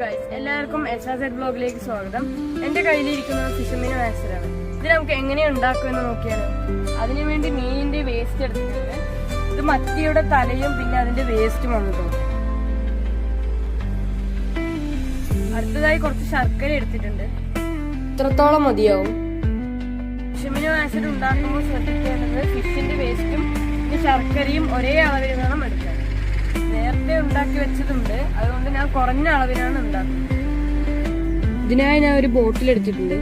Guys എല്ലാവർക്കും S R Z ബ്ലോഗിലേക്ക് സ്വാഗതം. എന്റെ കയ്യിലിരിക്കുന്നത് ഫിഷമിന് മാക്സറാണ് ഇത് നമുക്ക് എങ്ങനെ ഉണ്ടാക്കുമെന്ന് നോക്കിയാലോ. അതിനുവേണ്ടി മീനിന്റെ വേസ്റ്റ് എടുത്തിട്ടുണ്ട്. ഇത് മത്തിയുടെ തലയും പിന്നെ അതിന്റെ വേസ്റ്റും വന്നിട്ടു അടുത്തതായി കുറച്ച് ശർക്കര എടുത്തിട്ടുണ്ട്. ഇത്രത്തോളം മതിയാവും. ഫിഷമിന് ആസിഡ് ഉണ്ടാക്കുമ്പോൾ ശ്രദ്ധിക്കേണ്ടത് ഫിഷിന്റെ വേസ്റ്റും ശർക്കരയും ഒരേ അളവിൽ വേണം എടുക്കാൻ. നേരത്തെ ഉണ്ടാക്കി വെച്ചതുണ്ട്. അതുകൊണ്ട് ഞാൻ കുറഞ്ഞ അളവിനാണ് ഉണ്ടാക്കുന്നത്. ഇതിനായി ഞാൻ ഒരു ബോട്ടിൽ എടുത്തിട്ടുണ്ട്.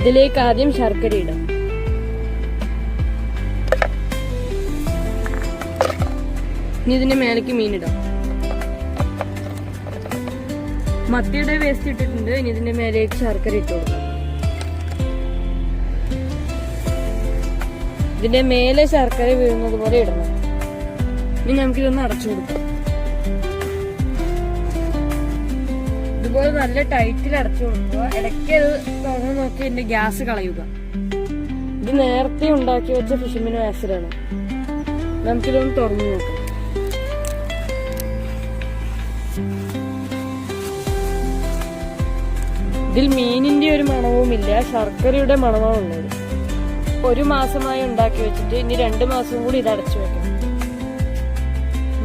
ഇതിലേക്ക് ആദ്യം ശർക്കര ഇടാം. ഇനി ഇതിന്റെ മേലേക്ക് മീനിടാം മത്തിയുടെ വേസ്റ്റ് ഇട്ടിട്ടുണ്ട്. ഇനി ഇതിന്റെ മേലേക്ക് ശർക്കര ഇട്ട് കൊടുക്കാം. ഇതിന്റെ മേലെ ശർക്കര വീഴുന്നത് പോലെ ഇടണം. ഇനി നമുക്കിതൊന്ന് അടച്ചു കൊടുക്കാം. ഇതുപോലെ നല്ല ടൈറ്റിൽ അടച്ചു കൊടുക്കുക. ഇടയ്ക്ക് അത് നോക്കി ഇതിന്റെ ഗ്യാസ് കളയുക. ഇത് നേരത്തെ ഉണ്ടാക്കി വെച്ച ഫിഷിമിനോ ആസിഡാണ്. നമുക്കിതൊന്ന് തുറന്നു നോക്കാം. ഇതിൽ മീനിന്റെ ഒരു മണവുമില്ല ശർക്കരയുടെ മണമാണ് ഉള്ളത് ഒരു മാസമായി ഉണ്ടാക്കി വെച്ചിട്ട് ഇനി രണ്ട് മാസം കൂടി ഇത് അടച്ചു വെക്കണം.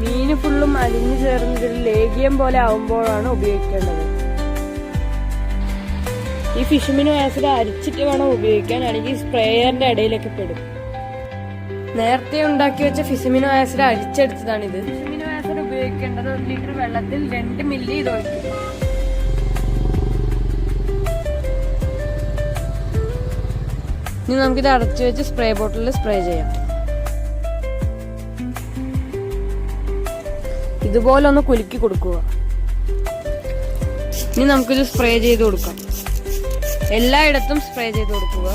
മീന് ഫുള്ളും അലിഞ്ഞു ചേർന്നത് ലേഖ്യം പോലെ ആവുമ്പോഴാണ് ഉപയോഗിക്കേണ്ടത്. ഈ ഫിഷിമിനോ ആസിഡ് അരിച്ചിട്ട് വേണം ഉപയോഗിക്കാൻ. അല്ലെങ്കിൽ സ്പ്രേയറിന്റെ ഇടയിലൊക്കെ പെടും. നേരത്തെ ഉണ്ടാക്കി വെച്ച ഫിസിമിനോ ആസിഡ് അരിച്ചെടുത്തതാണിത്. ഫിസിമിനോ ആസിഡ് ഉപയോഗിക്കേണ്ടത് ഒരു ലിറ്റർ വെള്ളത്തിൽ രണ്ട് മില്ലി ഇത് ഇനി നമുക്കിത് അടച്ചു വെച്ച് സ്പ്രേ ബോട്ടിലിൽ സ്പ്രേ ചെയ്യാം. ഇതുപോലെ ഒന്ന് കുലുക്കി കൊടുക്കുക. ഇനി നമുക്കിത് സ്പ്രേ ചെയ്ത് കൊടുക്കാം. എല്ലായിടത്തും സ്പ്രേ ചെയ്ത് കൊടുക്കുക.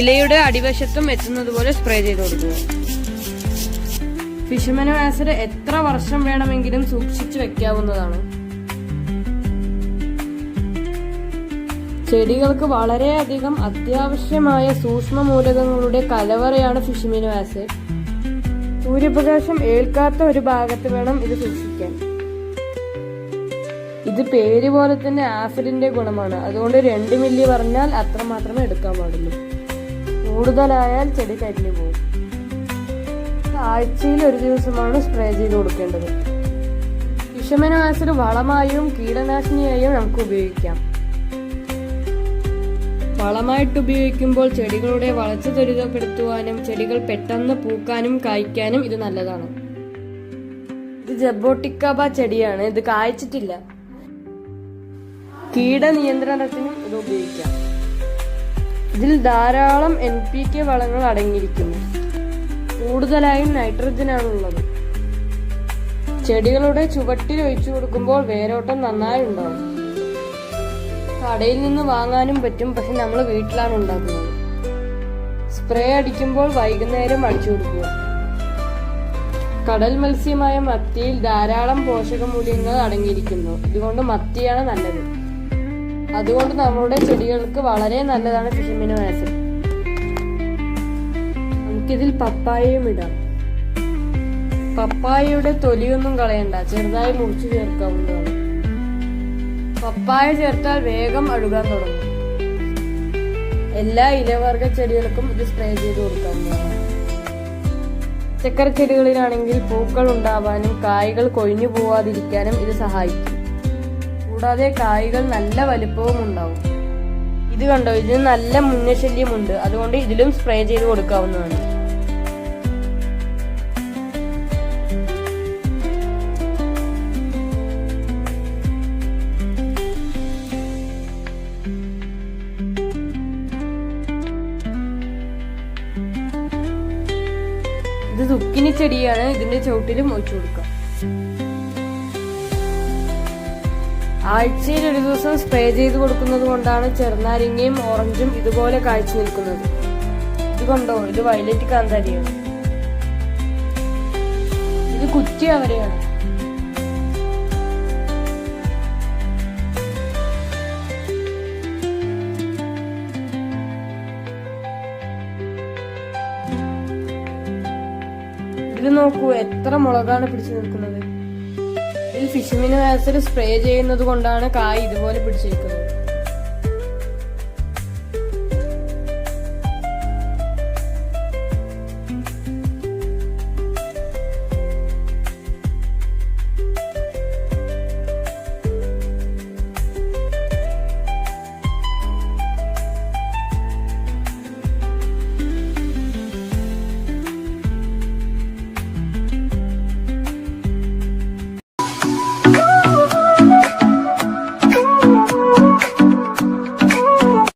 ഇലയുടെ അടിവശത്തും എത്തുന്നത് പോലെ സ്പ്രേ ചെയ്ത് കൊടുക്കുക. ഫിഷമനോ ആസിഡ് എത്ര വർഷം വേണമെങ്കിലും സൂക്ഷിച്ചു വെക്കാവുന്നതാണ്. ചെടികൾക്ക് വളരെയധികം അത്യാവശ്യമായ സൂക്ഷ്മ മൂലകങ്ങളുടെ കലവറയാണ് ഫിഷമിനോ ആസിഡ് സൂര്യപ്രകാശം ഏൽക്കാത്ത ഒരു ഭാഗത്ത് വേണം ഇത് സൂക്ഷിക്കാൻ. ഇത് പേര് പോലെ തന്നെ ആസിഡിന്റെ ഗുണമാണ്. അതുകൊണ്ട് രണ്ട് മില്ലി പറഞ്ഞാൽ അത്ര മാത്രമേ എടുക്കാൻ പാടുള്ളൂ. കൂടുതലായാൽ ചെടി കരിഞ്ഞു പോകും. ആഴ്ചയിൽ ഒരു ദിവസമാണ് സ്പ്രേ ചെയ്ത് കൊടുക്കേണ്ടത്. വിഷമനാസിഡ് വളമായും കീടനാശിനിയായും നമുക്ക് ഉപയോഗിക്കാം. വളമായിട്ട് ഉപയോഗിക്കുമ്പോൾ ചെടികളുടെ വളർച്ച ത്വരിതപ്പെടുത്തുവാനും ചെടികൾ പെട്ടെന്ന് പൂക്കാനും കായ്ക്കാനും ഇത് നല്ലതാണ്. ഇത് ജബോട്ടിക്കാബ ചെടിയാണ്. ഇത് കായ്ച്ചിട്ടില്ല. കീടനിയന്ത്രണത്തിനും ഇത് ഉപയോഗിക്കാം. ഇതിൽ ധാരാളം എൻ പി കെ വളങ്ങൾ അടങ്ങിയിരിക്കുന്നു. കൂടുതലായും നൈട്രജൻ ആണുള്ളത് ചെടികളുടെ ചുവട്ടിൽ ഒഴിച്ചു കൊടുക്കുമ്പോൾ വേരോട്ടം നന്നായി ഉണ്ടാവും. കടയിൽ നിന്ന് വാങ്ങാനും പറ്റും. പക്ഷെ നമ്മൾ വീട്ടിലാണ് ഉണ്ടാക്കുന്നത്. സ്പ്രേ അടിക്കുമ്പോൾ വൈകുന്നേരം അടിച്ചു കൊടുക്കുക. കടൽ മത്സ്യമായ മത്തിയിൽ ധാരാളം പോഷക മൂല്യങ്ങൾ അടങ്ങിയിരിക്കുന്നു. ഇതുകൊണ്ട് മത്തിയാണ് നല്ലത്. അതുകൊണ്ട് നമ്മുടെ ചെടികൾക്ക് വളരെ നല്ലതാണ് ഫിഷിമിനോ ആസിഡ് നമുക്കിതിൽ പപ്പായയും ഇടാം. പപ്പായയുടെ തൊലിയൊന്നും കളയണ്ട. ചെറുതായി മുറിച്ചു ചേർക്കാവുന്നതാണ്. പപ്പായ ചേർത്താൽ വേഗം അഴുകാൻ തുടങ്ങും. എല്ലാ ഇലവർഗ ചെടികൾക്കും ഇത് സ്പ്രേ ചെയ്ത് കൊടുക്കാവുന്നതാണ്. ചക്കര ചെടികളിലാണെങ്കിൽ പൂക്കൾ ഉണ്ടാവാനും കായ്കൾ കൊഴിഞ്ഞു പോവാതിരിക്കാനും ഇത് സഹായിക്കും. കൂടാതെ കായ്കൾ നല്ല വലിപ്പവും ഉണ്ടാവും. ഇത് കണ്ടോ? ഇതിന് നല്ല മുന്നശല്യമുണ്ട്. അതുകൊണ്ട് ഇതിലും സ്പ്രേ ചെയ്ത് കൊടുക്കാവുന്നതാണ്. ഇത് സുക്കിനി ചെടിയാണ് ഇതിന്റെ ചുവട്ടിലും ഒഴിച്ചു കൊടുക്കുക. ആഴ്ചയിൽ ഒരു ദിവസം സ്പ്രേ ചെയ്ത് കൊടുക്കുന്നത് കൊണ്ടാണ് ചെറുനാരങ്ങയും ഓറഞ്ചും ഇതുപോലെ കാഴ്ച നിൽക്കുന്നത്. ഇത് കണ്ടോ? ഇത് വയലറ്റ് കാന്താരിയാണ്. ഇത് കുറ്റി അവരെയാണ്. ഇത് നോക്കൂ എത്ര മുളകാണ് പിടിച്ചു നിൽക്കുന്നത്? ഇതിൽ ഫിഷ് ആസിഡ് സ്പ്രേ ചെയ്യുന്നത് കൊണ്ടാണ് കായ് ഇതുപോലെ പിടിച്ചിരിക്കുന്നത്